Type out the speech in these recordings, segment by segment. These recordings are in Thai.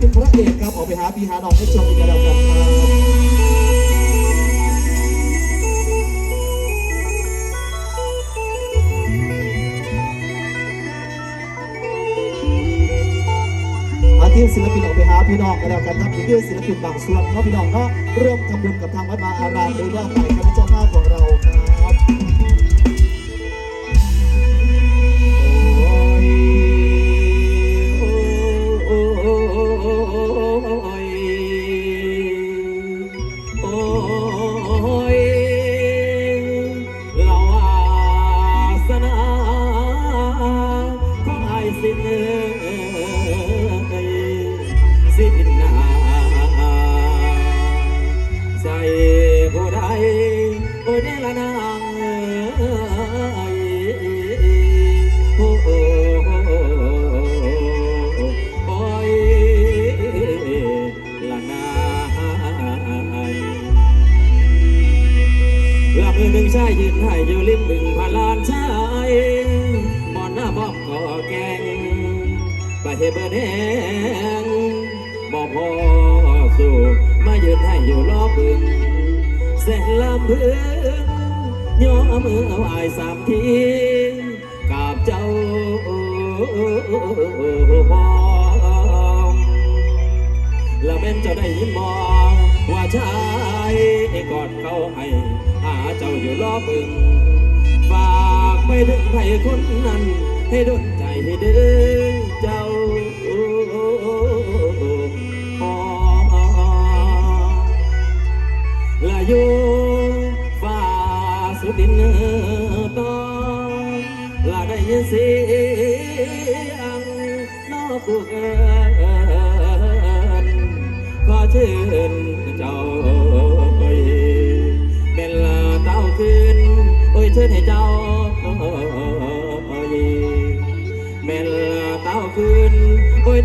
ปินพระเอกครับออกไปหาพี่หาน้องให้ชมอีกแล้วกันครับอาทีมศิลปินออกไปหาพี่น้องกันแล้วกันครับนี่ศิลปินบางส่วนเนาะพี่น้องเนาะเริ่มทำบุญกับทางวัดมาอารามหรือว่าไปกับเจ้าภาพของเราครับ อ้ หนึ่งชายยืนให้อยู่ริมบึงพาลานชายบอนหน้าบ้อมก่อแกงไปเฮเบแดงบ่พอสู้มายืนให้อยู่รอบบึงเส้นลำพึงย่อมือไหวสามทีกับเจ้าพอมแล้วเป็นจ้าได้ยินบอว่าชา กอดเขาให้ หาเจ้าอยู่รอบึงฝากไปถึงใครคนนั้น ให้ดนใจให้เด้อเจ้าพอละอยู่ฟ้าสุดินตอละได้ยินเสียงนอกกูเกินขอเชิญเจ้า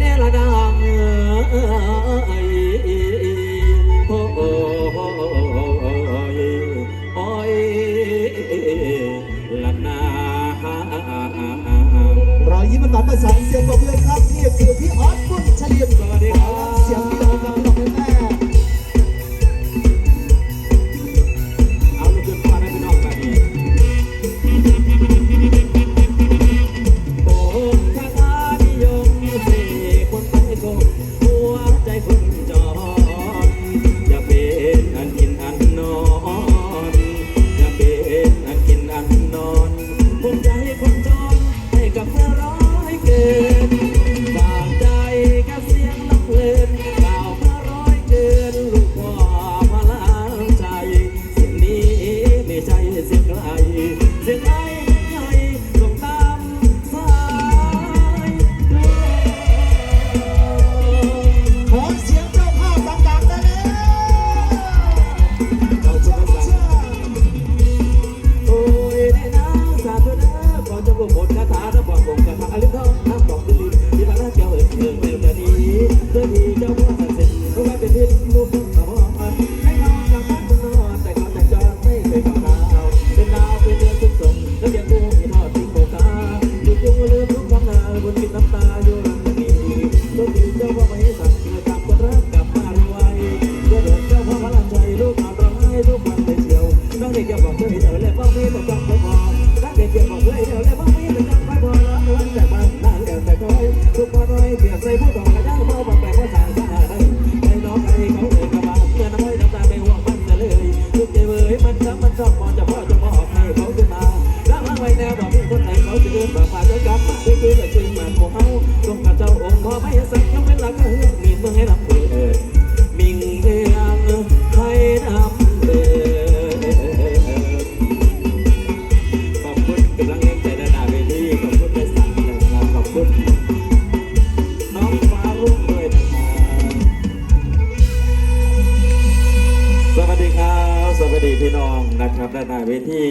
โอ้ยเดละดัง ยงไงไอ้ไอ้ส่งตามสายขอเสียงเจ้าภาพดังๆได้แล้วเราจะรักษาโอ้ยได้นะสาธุนะก่อนจะบอกบทคาถานะบอกบทคาถาลิทองน้ำบอกดิลิที่พระเจ้าเอ่ยเอ่ยเอ่ยดีเจ้า คนไหนเขาจะเดินแบมาด้วยกันคือคือแต่คืนมาของเขาตรงกับเจ้าองค์พ่อไม่สักยังเป็นหลักก็เฮือกมีเมื่อให้รับเอ่ยมิงเรียงให้นำเดินขอบคุณกำลังแรงใจดานหน้าเวทีขอบคุณแม่สันนะครับขอบคุณน้องฟ้ารุ่งด้วยนะครับสวัสดีครับสวัสดีพี่น้องนะครับด้านหน้าเวที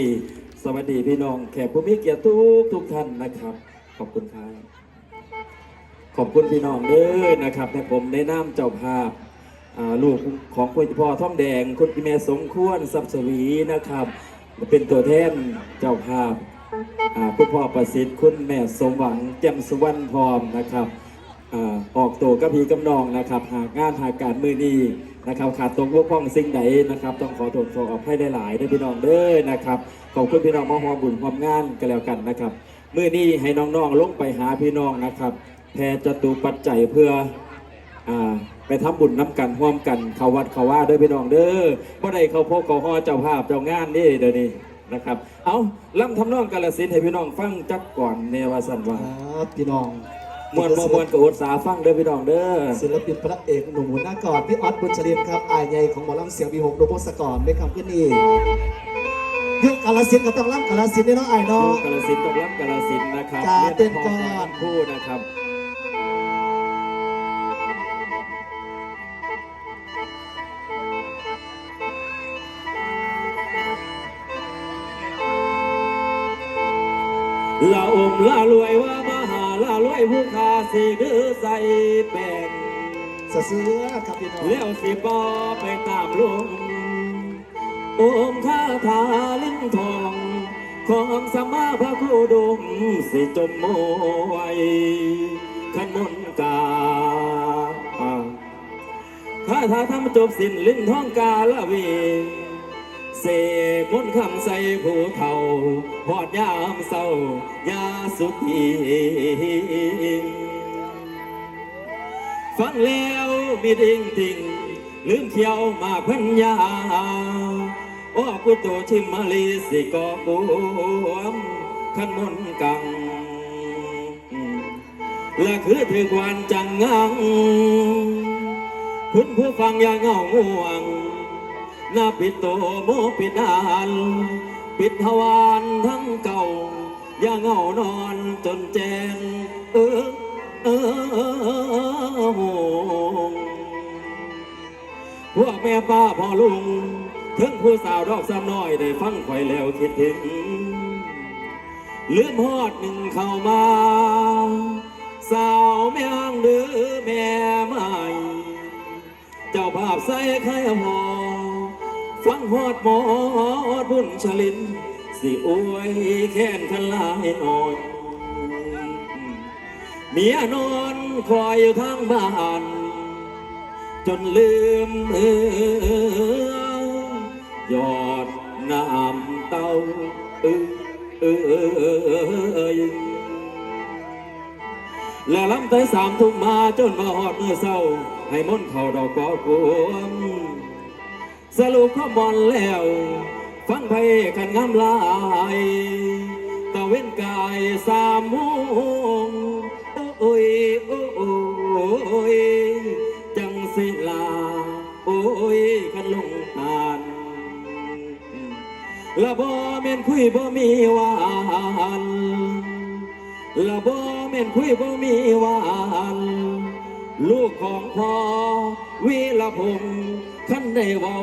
สวัสดีพี่น้องแขกผู้มีเกียรติทุกทุกท่านนะครับ ขอบคุณครับขอบคุณพี่น้องเด้อนะครับในผมในนามเจ้าภาพลูกของคุณพ่อท่องแดง คุณพี่แม่สมควรทรัพย์สวีนะครับ เป็นตัวแทนเจ้าภาพคุณพ่อประสิทธิ์คุณแม่สมหวังแจ่มสุวรรณพร้อมนะครับออกตัวกับพี่กำนองนะครับ หากงานหากการมือนี้ นะครับขาดตรงบกพร่องสิ่งใดนะครับ ต้องขอโทษขออภัยได้หลายได้พี่น้องเด้อนะครับขอบคุณพี่น้องมาหอมบุญความงานกันแล้วกันนะครับมือนี้ให้น้องๆลงไปหาพี่น้องนะครับแพรจตุปัจจัยเพื่ออ่าไปทำบุญน้ำกันร่วมกันเขาวัดเขาว่าด้วยพี่น้องเด้อบ่ได้เขาพบเขาฮอเจ้าภาพเจ้างานนี่เดี๋ยวนี้นะครับ เอาล่ำทำนองกาลสินให้พี่น้องฟังจักก่อนเนวาสันว่าพี่น้อง มวนบ่มวนกับอดสาฟังเด้อพี่น้องเด้อศิลปินพระเอกหนุ่มหัวหน้ากอดพี่ออสบุญชลินครับอายใหญ่ของหมอลำเสียงวีหกโรบสกรไม่คำขึ้นนี่ยกกาลสินธุ์ก็ต้องรับกาลสินธุ์นี่เนาะไอ้ายดูเนาะกาลสินธุ์ต้องรับกาลสินธุ์นะครับจ้าเต้นก่อนรียพร้มคู่นะครับละอมละรวยว่ามหา ละรวยผู้คาสีดื้อใส่แป้งสะเสือครับพี่น้องแล้วสิบอไปตามลงโอมคาถาลิ้นทอง ของสมมาพระคูดมสิจมโมว้ขันมนกาคาถาทำจบสิ้นลิ้นท้องกาละเว เสกมนคำใส่ผู้เฒ่าหอดยามเศร้ายาสุขีฟังแล้วมีดิ่งติ่งลืมเที่ยวมาพันยาโอ้กุโตชิมมาลีสิกอบวมขันมนกัง และคือถือควันจังงังคุณผู้ฟังอย่าเงาง่วง น้าปิดโตโมปิดานปิดทวารทั้งเก่า อย่าเงานอนจนแจงเออเออโหพวกแม่ป้าพ่อลุงถึงผู้สาวดอกสามน้อยได้ฟังข่อยแล้วคิดถึงลืมฮอดหนึ่งเข้ามา สาวแม่งเดือแม่ใหม่ เจ้าภาพใส่ไข่หอ ฟังฮอดหมอดบุญชลิน สิอวยแค้นกันหลายหน่อยเมียนอนคอยอยู่ทางบ้าน จนลืมเออยอดน้ำเต้าเออเออและลำไทยสามทุ่มมาจนมาหอดมือเศร้า ให้มนเขาดอกกอกวม รุปข้อบอลแล้ว ฟังเพลงกันงามลายตะเว้นกายสามโมงโอ้ยโอ้ยจังสิลา โอ้ยขันลงทานละบ่แม่นคุยบ่มีวานละบ่แม่นคุยบ่มีวานลูกของพ่อวีละพงษ์ขันได้เว้า